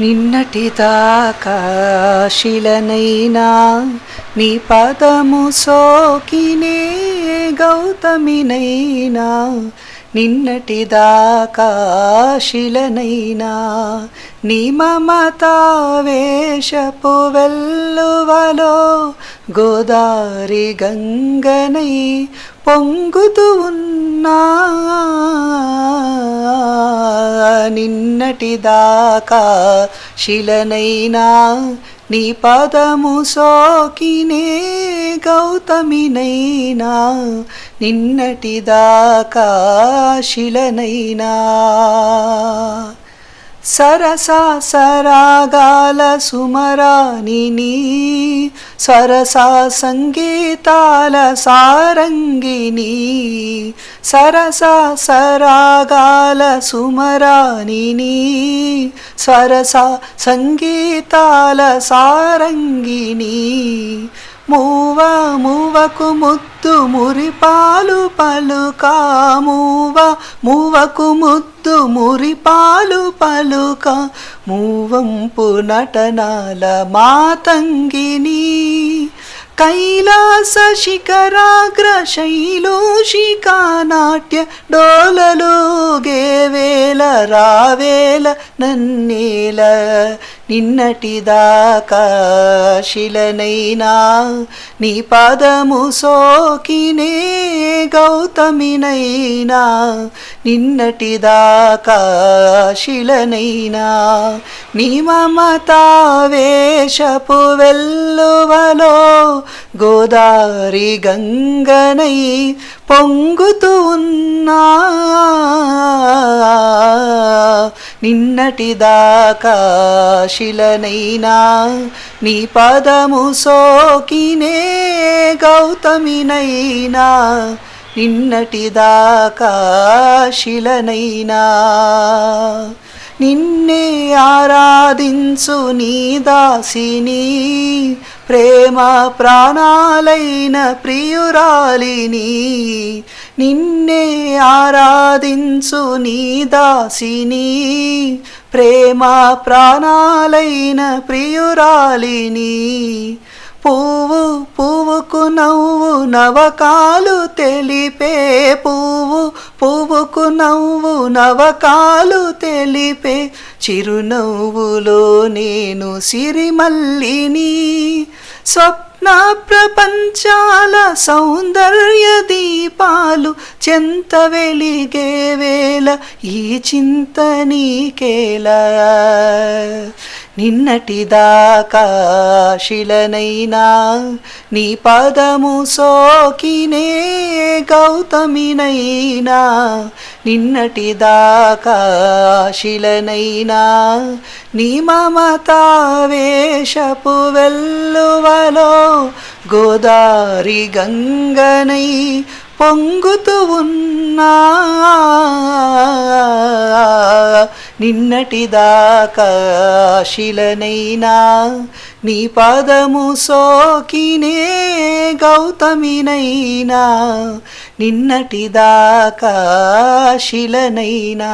నిన్నటి దాకా నీ పదము సోకినే గౌతమినైనా నిన్నటి దాకా నీ మమతావేశపు వెల్లువలో గోదారి గంగనై పొంగుతూ ఉన్నా నిన్నటి దాకా శిలనైనా నీ పదము సోకినే గౌతమినైనా నిన్నటి దాకా శిలనైనా. సరసా సరాగాల సుమరానిని సరసా సంగీతాల సారంగిని సరసా సరాగాల సుమరానిని సరసా సంగీతాల సారంగిని మూవ మూవకు ముద్దు మురిపాలు పలుక మూవ మూవకు ముద్దు మురిపాలు పలుక మూవంపు నటనాల మాతంగిని. కైలాస శిఖరాగ్ర శైలోషికా నాట్య డోలలో గేవేల రావేల నన్నీల నిన్నటిదాకా శిలనైనా నీ పదము సోకినే గౌతమినైనా నిన్నటిదాకా శిలనైనా నీ మమతావేశపు వెల్లువలో గోదారి గంగనై పొంగుతూ ఉన్నా. నిన్నటిదాకా శిలనైనా నీ పదము సోకినే గౌతమినైనా. నిన్నటిదాకా శిలనైనా. నిన్నే ఆరాధించు నీ దాసిని ప్రేమ ప్రాణాలైన ప్రియురాలిని. నిన్నే ఆరాధించు నీ దాసిని ప్రేమ ప్రాణాలైన ప్రియురాలిని. పువ్వు పువ్వుకు నవ్వు నవకాలు తెలిపే పువ్వు పువ్వుకు నవ్వు నవకాలు తెలిపే చిరునవ్వులో నేను సిరిమల్లిని. స్వప్న ప్రపంచాల సౌందర్య దీపాలు చెంత వెలిగే వేళ ఈ చింత నీకేలా. నిన్నటి దాకా శిలనైనా నీ పదము సోకినే గౌతమినైనా. నిన్నటి దాకా శిలనైనా నీ మమతావేశపు వెల్లువలో గోదారి గంగనై పొంగుతూ ఉన్నా. నిన్నటిదాకా శిలనైనా నీ పదము సోకినే గౌతమినైనా. నిన్నటిదాకా శిలనైనా.